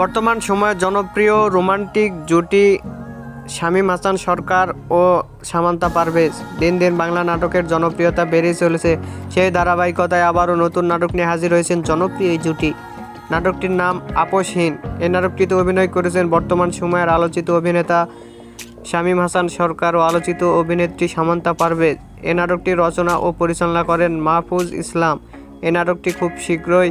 বর্তমান সময়ে জনপ্রিয় রোমান্টিক জুটি শামীম হাসান সরকার ও সামান্তা পারভেজ। দিন দিন বাংলা নাটকের জনপ্রিয়তা বেড়েই চলেছে। সেই ধারাবাহিকতায় আবারও নতুন নাটক নিয়ে হাজির হয়েছেন জনপ্রিয় এই জুটি। নাটকটির নাম আপোষহীন। এই নাটকটিতে অভিনয় করেছেন বর্তমান সময়ের আলোচিত অভিনেতা শামীম হাসান সরকার ও আলোচিত অভিনেত্রী সামান্তা পারভেজ। এ নাটকটি রচনা ও পরিচালনা করেন মাহফুজ ইসলাম। এই নাটকটি খুব শীঘ্রই